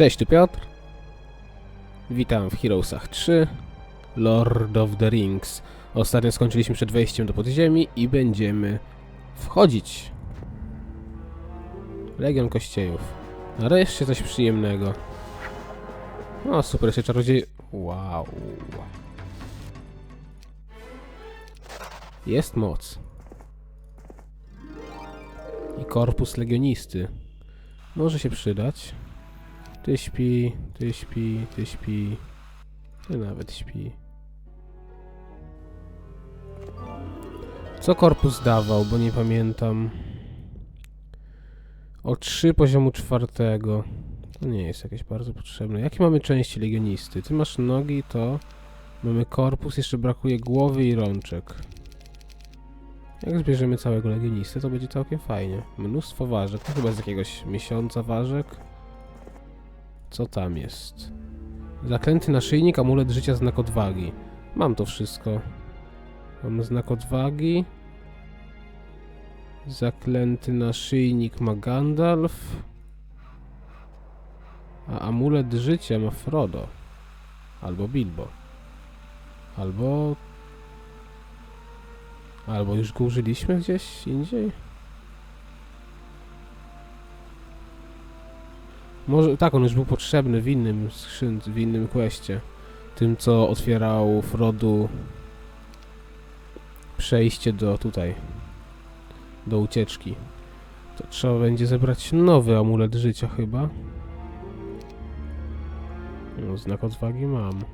Cześć, tu Piotr. Witam w Heroesach 3 Lord of the Rings. Ostatnio skończyliśmy przed wejściem do podziemi i będziemy wchodzić. Legion Kościejów. Nareszcie coś przyjemnego. O, super, jeszcze czarodziej... Wow. Jest moc. I korpus legionisty. Może się przydać. Ty śpi, ty śpi, ty śpi. Ty nawet śpi. Co korpus dawał, bo nie pamiętam. O 3 poziomu czwartego. To nie jest jakieś bardzo potrzebne. Jakie mamy części legionisty? Ty masz nogi, to mamy korpus, jeszcze brakuje głowy i rączek. Jak zbierzemy całego legionistę, to będzie całkiem fajnie. Mnóstwo ważek. To chyba z jakiegoś miesiąca ważek. Co tam jest? Zaklęty naszyjnik, amulet życia, znak odwagi. Mam to wszystko. Mam znak odwagi. Zaklęty naszyjnik ma Gandalf. A amulet życia ma Frodo. Albo Bilbo. Albo... Albo już go użyliśmy gdzieś indziej? Może tak, on już był potrzebny w innym skrzynce, w innym questie. Tym, co otwierał Frodu przejście do tutaj, do ucieczki. To trzeba będzie zebrać nowy amulet życia chyba. No, znak odwagi mam.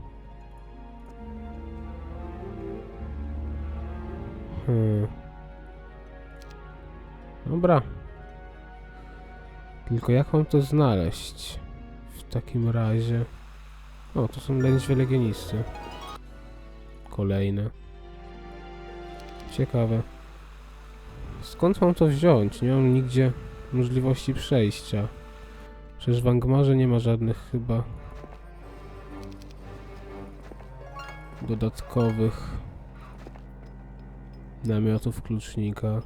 Hmm. Dobra. Tylko jak mam to znaleźć? W takim razie... O, to są lędźwie legionisty. Kolejne. Ciekawe. Skąd mam to wziąć? Nie mam nigdzie możliwości przejścia. Przecież w Angmarze nie ma żadnych chyba dodatkowych namiotów klucznika.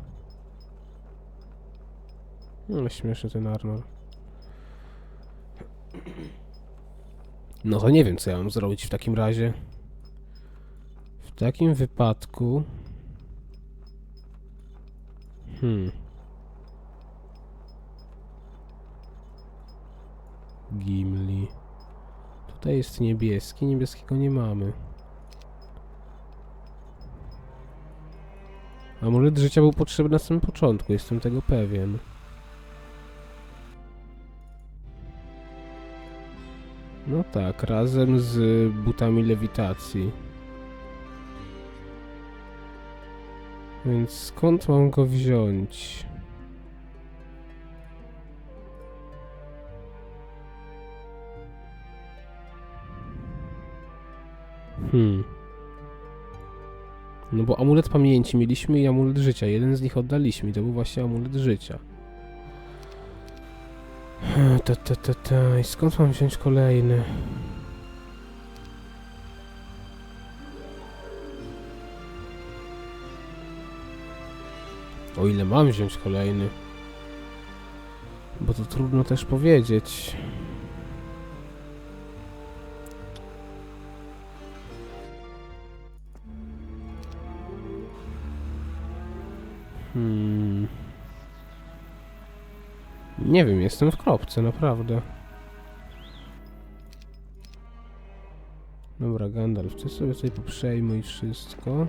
No, śmieszny ten Arnor. No to nie wiem, co ja mam zrobić w takim razie. W takim wypadku... Hmm. Gimli. Tutaj jest niebieski, niebieskiego nie mamy. Amulet życia był potrzebny na samym początku, jestem tego pewien. No tak, razem z butami lewitacji. Więc skąd mam go wziąć? Hmm. No bo amulet pamięci mieliśmy i amulet życia. Jeden z nich oddaliśmy to był właśnie amulet życia. Ta, ta, ta, ta. I skąd mam wziąć kolejny? O ile mam wziąć kolejny? Bo to trudno też powiedzieć. Nie wiem, jestem w kropce, naprawdę. Dobra, Gandalf, ty sobie tutaj poprzejmuj wszystko.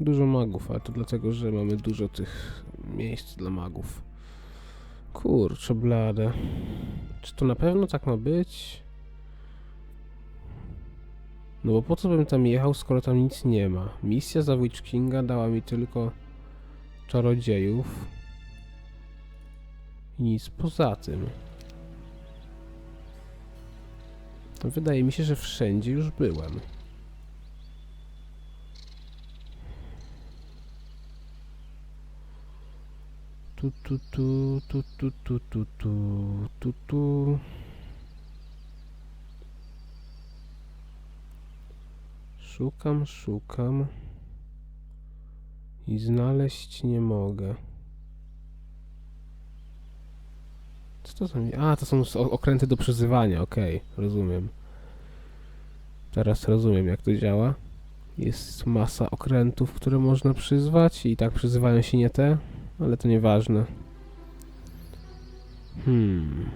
Dużo magów, ale to dlatego, że mamy dużo tych miejsc dla magów. Kurczę, blade. Czy to na pewno tak ma być? No bo po co bym tam jechał, skoro tam nic nie ma? Misja za Witch Kinga dała mi tylko czarodziejów. I nic poza tym. Wydaje mi się, że wszędzie już byłem. Tu, tu, tu, tu, tu, tu, tu, tu, tu, tu. Szukam, szukam. I znaleźć nie mogę. Co to są? A, to są okręty do przezywania, okej, rozumiem. Teraz rozumiem, jak to działa. Jest masa okrętów, które można przyzwać i tak przyzywają się nie te, ale to nieważne. Hmm.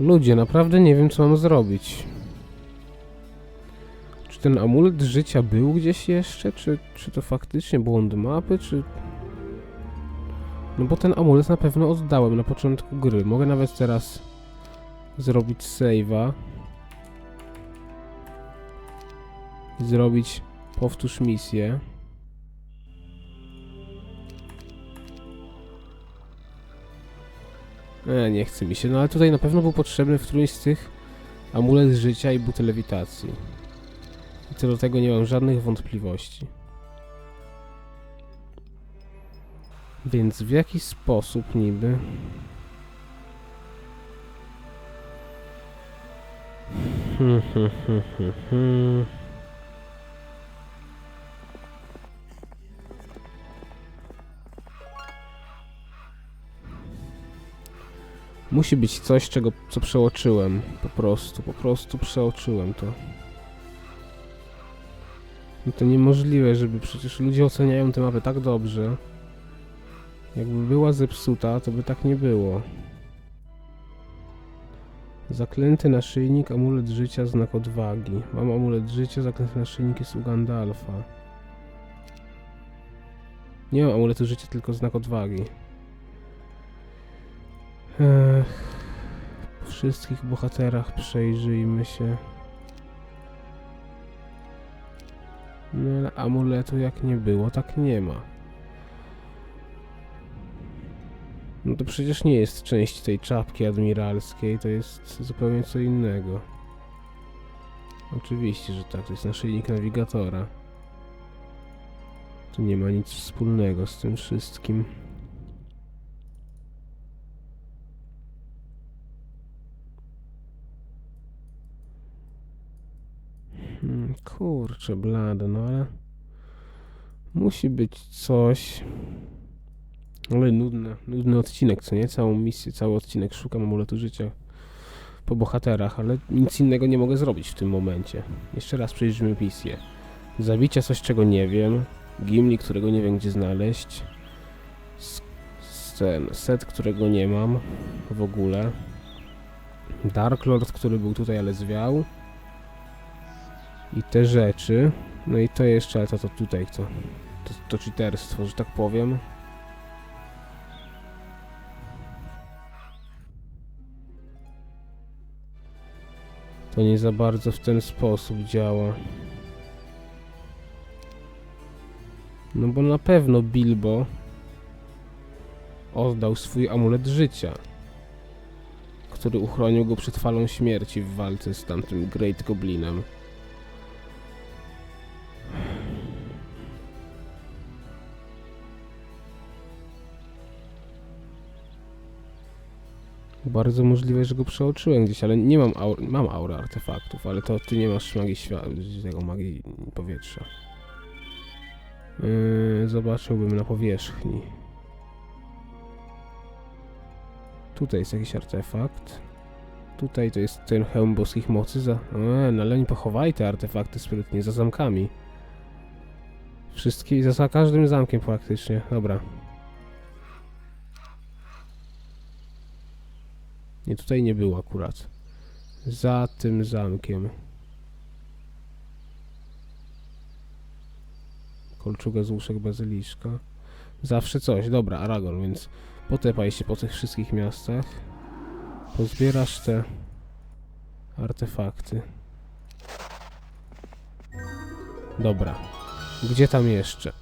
Ludzie, naprawdę nie wiem, co mam zrobić. Czy ten amulet życia był gdzieś jeszcze? Czy, czy to faktycznie błąd mapy? Czy... No bo ten amulet na pewno oddałem na początku gry. Mogę nawet teraz zrobić save'a. Zrobić powtórz misję. E, nie chce mi się, no ale tutaj na pewno był potrzebny w którymś z tych amulet życia i buty lewitacji. I co do tego nie mam żadnych wątpliwości. Więc w jaki sposób niby? Hmm, hmm, hmm, hmm, hmm. Musi być coś, czego, co przeoczyłem. Po prostu, po prostu przeoczyłem to. No to niemożliwe, żeby przecież ludzie oceniają tę mapę tak dobrze. Jakby była zepsuta, to by tak nie było. Zaklęty naszyjnik, amulet życia, znak odwagi. Mam amulet życia, zaklęty naszyjnik jest u Gandalfa. Nie mam amuletu życia, tylko znak odwagi. Ech, wszystkich bohaterach przejrzyjmy się. No amuletu jak nie było, tak nie ma. No to przecież nie jest część tej czapki admiralskiej, to jest zupełnie co innego. Oczywiście, że tak, to jest naszyjnik nawigatora. Tu nie ma nic wspólnego z tym wszystkim. Hmm, kurczę, blade, no ale... Musi być coś... Ale nudny, nudny odcinek, co nie? Całą misję, cały odcinek szukam amuletu życia po bohaterach, ale nic innego nie mogę zrobić w tym momencie. Jeszcze raz przejrzymy misję. Zabicie coś, czego nie wiem. Gimli, którego nie wiem, gdzie znaleźć. Ten set, którego nie mam w ogóle. Dark Lord, który był tutaj, ale zwiał. I te rzeczy. No i to jeszcze, ale to, to tutaj, to, to, to że tak powiem. To nie za bardzo w ten sposób działa. No bo na pewno Bilbo oddał swój amulet życia, który uchronił go przed falą śmierci w walce z tamtym Great Goblinem. Bardzo możliwe, że go przeoczyłem gdzieś, ale nie mam aur mam aurę artefaktów, ale to ty nie masz magii światła, tego magii powietrza. Yy, zobaczyłbym na powierzchni. Tutaj jest jakiś artefakt. Tutaj to jest ten hełm boskich mocy za... Eee, no ale oni pochowali te artefakty sprytnie za zamkami. Wszystkie, za, za każdym zamkiem praktycznie. Dobra. Nie, tutaj nie było akurat. Za tym zamkiem. Kolczuga z łóżek bazyliszka. Zawsze coś. Dobra, Aragorn, więc potepaj się po tych wszystkich miastach. Pozbierasz te artefakty. Dobra. Gdzie tam jeszcze?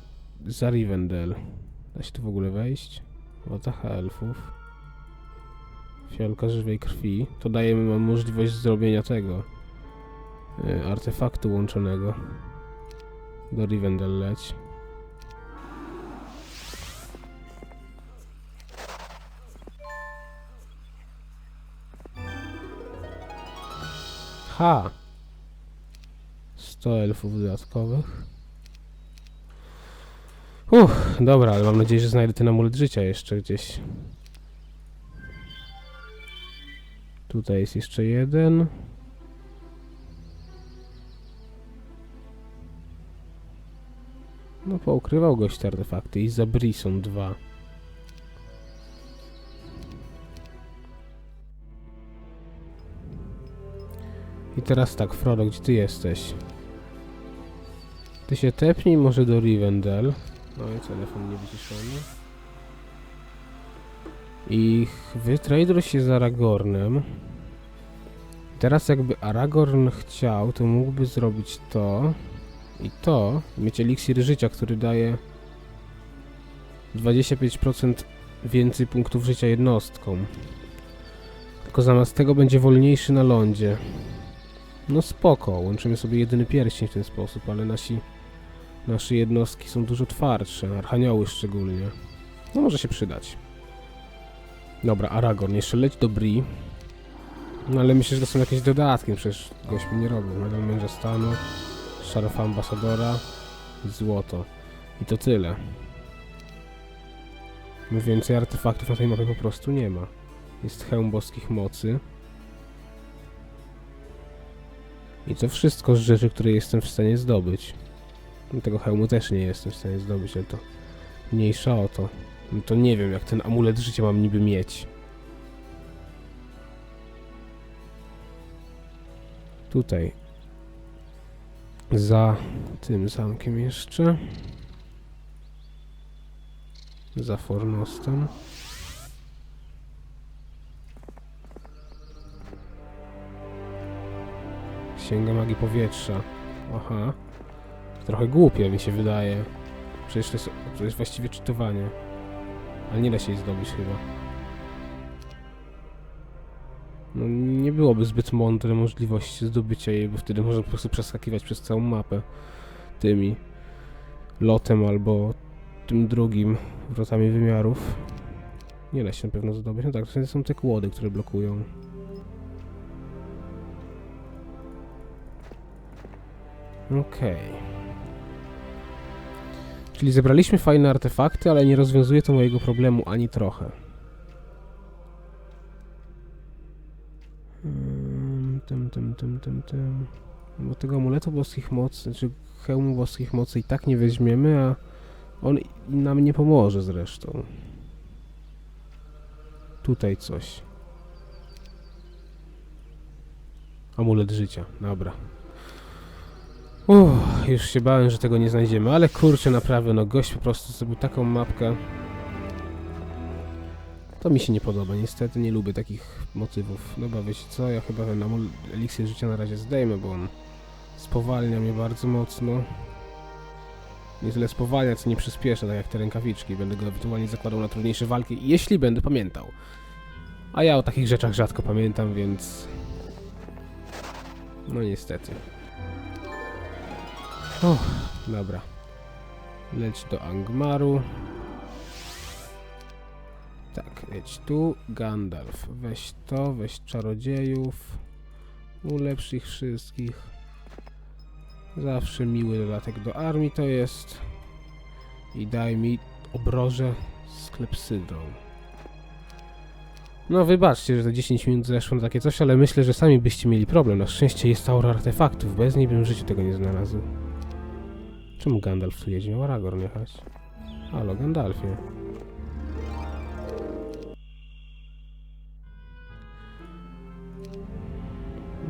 Za Rivendell. Da się tu w ogóle wejść? Łatacha elfów. Fiolka żywej krwi. To daje nam możliwość zrobienia tego. y, artefaktu łączonego. Do Rivendell leć. Ha! 100 elfów dodatkowych. Uff, dobra, ale mam nadzieję, że znajdę ten amulet życia jeszcze gdzieś. Tutaj jest jeszcze jeden. No poukrywał gość te artefakty i za Brison 2. I teraz tak, Frodo, gdzie ty jesteś? Ty się tepnij może do Rivendell. No i telefon niewyciszony. I wytraduj się z Aragornem. Teraz jakby Aragorn chciał, to mógłby zrobić to i to, mieć eliksir życia, który daje 25% więcej punktów życia jednostkom. Tylko zamiast tego będzie wolniejszy na lądzie. No spoko, łączymy sobie jedyny pierścień w ten sposób, ale nasi nasze jednostki są dużo twardsze, archanioły szczególnie. No może się przydać. Dobra, Aragorn, jeszcze leć do Bri. No ale myślę, że to są jakieś dodatki, przecież gość mi nie robił. Medal męża stanu, szarf ambasadora i złoto. I to tyle. My więcej artefaktów na tej mapie po prostu nie ma. Jest hełm boskich mocy. I to wszystko z rzeczy, które jestem w stanie zdobyć. No, Tego hełmu też nie jestem w stanie zdobyć, ale to mniejsza o to. No to nie wiem, jak ten amulet życia mam niby mieć. Tutaj. Za tym zamkiem jeszcze. Za Fornostem. Księga magii powietrza. Aha. Trochę głupie mi się wydaje. Przecież to jest, to jest właściwie czytowanie. Ale nie da się jej zdobyć chyba. No nie byłoby zbyt mądre możliwości zdobycia jej, bo wtedy można po prostu przeskakiwać przez całą mapę tymi lotem albo tym drugim wrotami wymiarów. Nie da się na pewno zdobyć. No tak, to są te kłody, które blokują. Okej. Czyli zebraliśmy fajne artefakty, ale nie rozwiązuje to mojego problemu ani trochę. Tym, tym, tym, tym, tym. Bo tego amuletu boskich mocy, czy hełmu boskich mocy i tak nie weźmiemy, a on nam nie pomoże zresztą. Tutaj coś. Amulet życia, dobra. Uff, już się bałem, że tego nie znajdziemy, ale kurczę, naprawdę, no gość po prostu zrobił taką mapkę. To mi się nie podoba, niestety nie lubię takich motywów. Dobra, wiecie co, ja chyba ten eliksir życia na razie zdejmę, bo on spowalnia mnie bardzo mocno. Nie tyle spowalnia, co nie przyspiesza, tak jak te rękawiczki. Będę go ewentualnie zakładał na trudniejsze walki, jeśli będę pamiętał. A ja o takich rzeczach rzadko pamiętam, więc... No niestety. Uff, dobra. Leć do Angmaru. Tak, leć tu. Gandalf. Weź to, weź czarodziejów. Ulepsz ich wszystkich. Zawsze miły dodatek do armii to jest. I daj mi obroże z klepsydrą. No wybaczcie, że te 10 minut zeszło takie coś, ale myślę, że sami byście mieli problem. Na szczęście jest aura artefaktów. Bez niej bym w życiu tego nie znalazł. Czemu Gandalf tu jedzie? Miał Aragorn jechać. Halo, Gandalfie.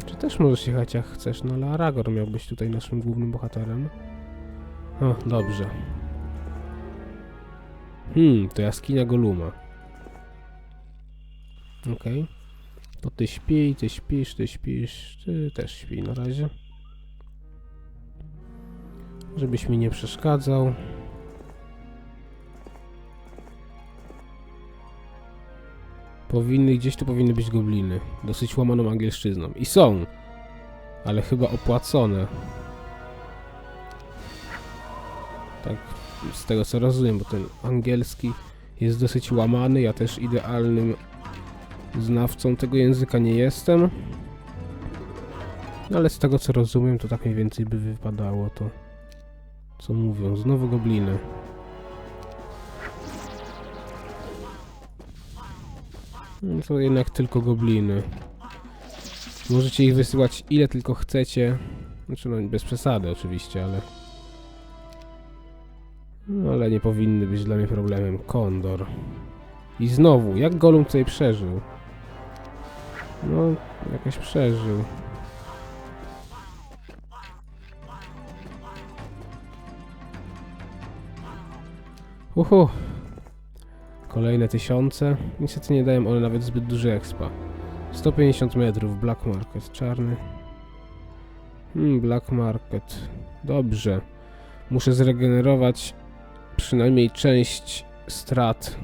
Czy też możesz jechać jak chcesz, no ale Aragorn miał być tutaj naszym głównym bohaterem. O, dobrze. Hmm, to jaskinia Goluma. Okej. To ty śpi, ty śpisz, ty śpisz, ty też śpi na razie. Żebyś mi nie przeszkadzał. Powinny, gdzieś tu powinny być gobliny. Dosyć łamaną angielszczyzną. I są! Ale chyba opłacone. Tak, z tego co rozumiem, bo ten angielski jest dosyć łamany. Ja też idealnym znawcą tego języka nie jestem. No ale z tego co rozumiem, to tak mniej więcej by wypadało to. Co mówią? Znowu gobliny. No to jednak tylko gobliny. Możecie ich wysyłać ile tylko chcecie. Znaczy no bez przesady oczywiście, ale... No ale nie powinny być dla mnie problemem. Kondor. I znowu, jak Golum tutaj przeżył? No, jakoś przeżył. Uhu. Kolejne tysiące. Niestety nie dają one nawet zbyt duży expa. 150 metrów, Black Market, czarny. Hmm, Black Market. Dobrze. Muszę zregenerować przynajmniej część strat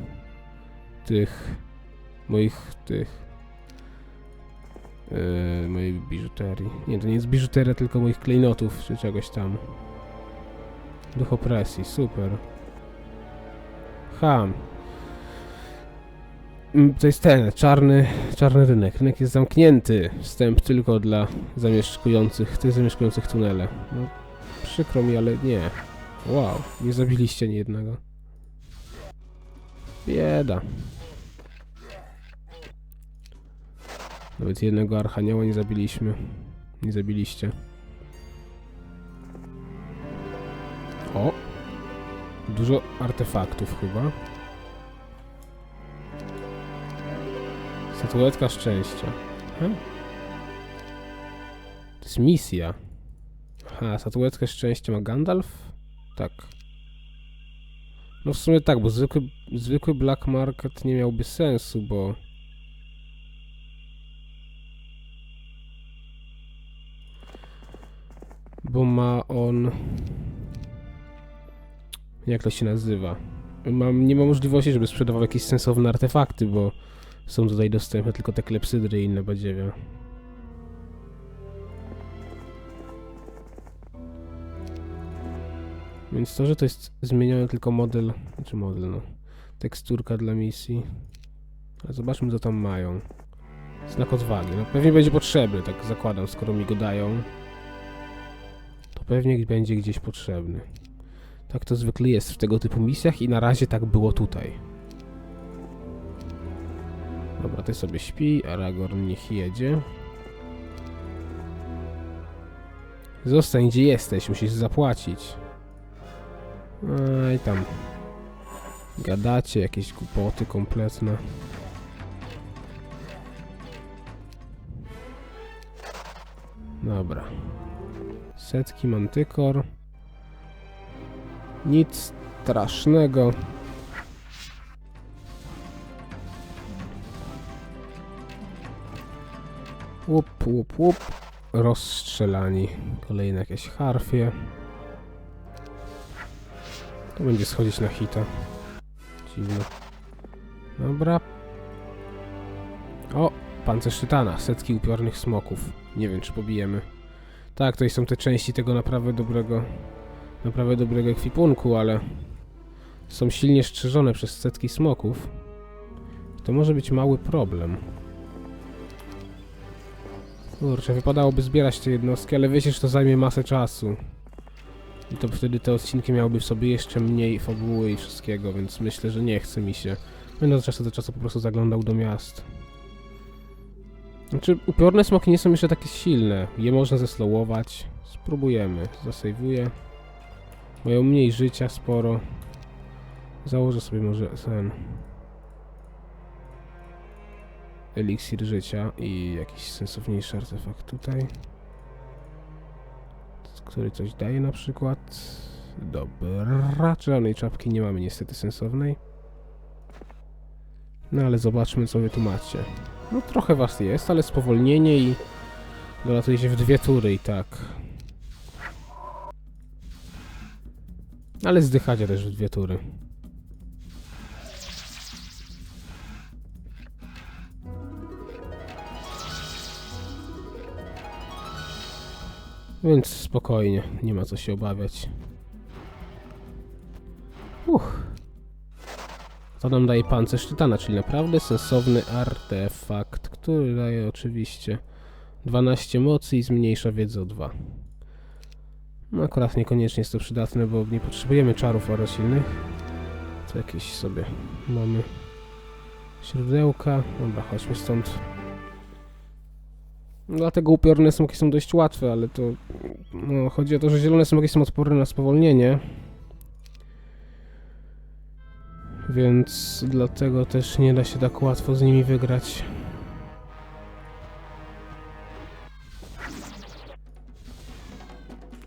tych moich tych yy, mojej biżuterii. Nie, to nie jest biżuteria, tylko moich klejnotów czy czegoś tam. Duch super. Mm, To jest ten, czarny, czarny rynek. Rynek jest zamknięty. Wstęp tylko dla zamieszkujących, tych zamieszkujących tunele. No, przykro mi, ale nie. Wow, nie zabiliście ani jednego. Bieda. Nawet jednego archanioła nie zabiliśmy. Nie zabiliście. Dużo artefaktów chyba. Statuetka szczęścia. Hm? To jest misja. Aha, statuetkę szczęścia ma Gandalf? Tak. No w sumie tak, bo zwykły, zwykły Black Market nie miałby sensu. Bo Jak to się nazywa? Mam, nie ma możliwości, żeby sprzedawał jakieś sensowne artefakty, bo są tutaj dostępne tylko te klepsydry i inne badziewia. Więc to, że to jest zmieniony tylko model, znaczy model, no, teksturka dla misji. Ale zobaczmy, co tam mają. Znak odwagi. No pewnie będzie potrzebny, tak zakładam, skoro mi go dają. To pewnie będzie gdzieś potrzebny. Tak to zwykle jest w tego typu misjach i na razie tak było tutaj. Dobra, ty sobie śpi, Aragorn niech jedzie. Zostań gdzie jesteś, musisz zapłacić. Ej tam. Gadacie, jakieś głupoty kompletne. Dobra. Setki mantykor. Nic strasznego. Łup, łup, łup. Rozstrzelani. Kolejne jakieś harfie. To będzie schodzić na hita. Dziwne. Dobra. O! Pancerz Tytana. Setki upiornych smoków. Nie wiem, czy pobijemy. Tak, to są te części tego naprawdę dobrego... Naprawdę dobrego ekwipunku, ale... Są silnie strzeżone przez setki smoków. To może być mały problem. Kurczę, wypadałoby zbierać te jednostki, ale wiecie, że to zajmie masę czasu. I to wtedy te odcinki miałyby w sobie jeszcze mniej fabuły i wszystkiego, więc myślę, że nie chce mi się. Będę od czasu do czasu po prostu zaglądał do miast. Znaczy, upiorne smoki nie są jeszcze takie silne. Je można zeslowować. Spróbujemy. Zasejwuję. Mają mniej życia sporo. Założę sobie może ten... Eliksir życia i jakiś sensowniejszy artefakt tutaj który coś daje na przykład. Dobra, żadnej czapki nie mamy niestety sensownej. No ale zobaczmy co wy tu macie. No trochę was jest, ale spowolnienie i dolatuje się w dwie tury i tak. Ale zdychacie też w dwie tury. Więc spokojnie, nie ma co się obawiać. Uch. To nam daje pancerz tytana, czyli naprawdę sensowny artefakt, który daje oczywiście 12 mocy i zmniejsza wiedzę o 2. No akurat niekoniecznie jest to przydatne, bo nie potrzebujemy czarów oraz. To jakieś sobie mamy źródełka. Dobra, chodźmy stąd. Dlatego upiorne smoki są dość łatwe, ale to... No, chodzi o to, że zielone smoki są odporne na spowolnienie. Więc dlatego też nie da się tak łatwo z nimi wygrać.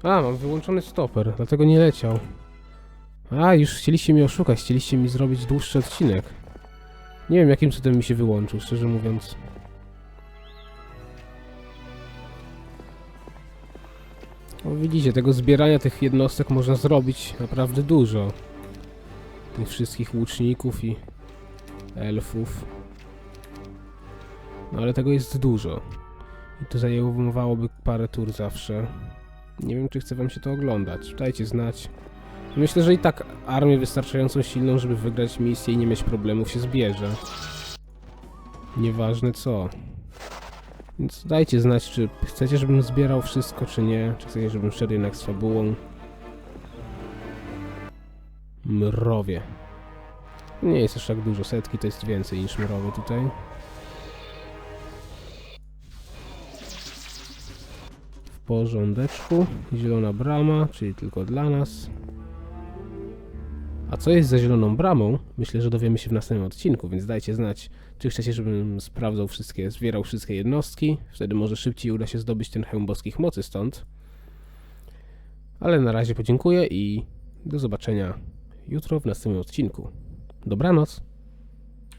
A, mam wyłączony stoper, dlatego nie leciał. A, już chcieliście mnie oszukać, chcieliście mi zrobić dłuższy odcinek. Nie wiem, jakim cudem mi się wyłączył, szczerze mówiąc. O, widzicie, tego zbierania tych jednostek można zrobić naprawdę dużo. Tych wszystkich łuczników i elfów. No ale tego jest dużo. I to zajmowałoby parę tur zawsze. Nie wiem, czy chce wam się to oglądać. Dajcie znać. Myślę, że i tak armię wystarczająco silną, żeby wygrać misję i nie mieć problemów się zbierze. Nieważne co. Więc dajcie znać, czy chcecie, żebym zbierał wszystko, czy nie. Czy chcecie, żebym szedł jednak z fabułą. Mrowie. Nie jest aż tak dużo. Setki to jest więcej niż mrowie tutaj. Porządeczku. Zielona brama, czyli tylko dla nas. A co jest za zieloną bramą? Myślę, że dowiemy się w następnym odcinku, więc dajcie znać, czy chcecie, żebym sprawdzał wszystkie, zbierał wszystkie jednostki. Wtedy może szybciej uda się zdobyć ten hełm boskich mocy stąd. Ale na razie podziękuję i do zobaczenia jutro w następnym odcinku. Dobranoc!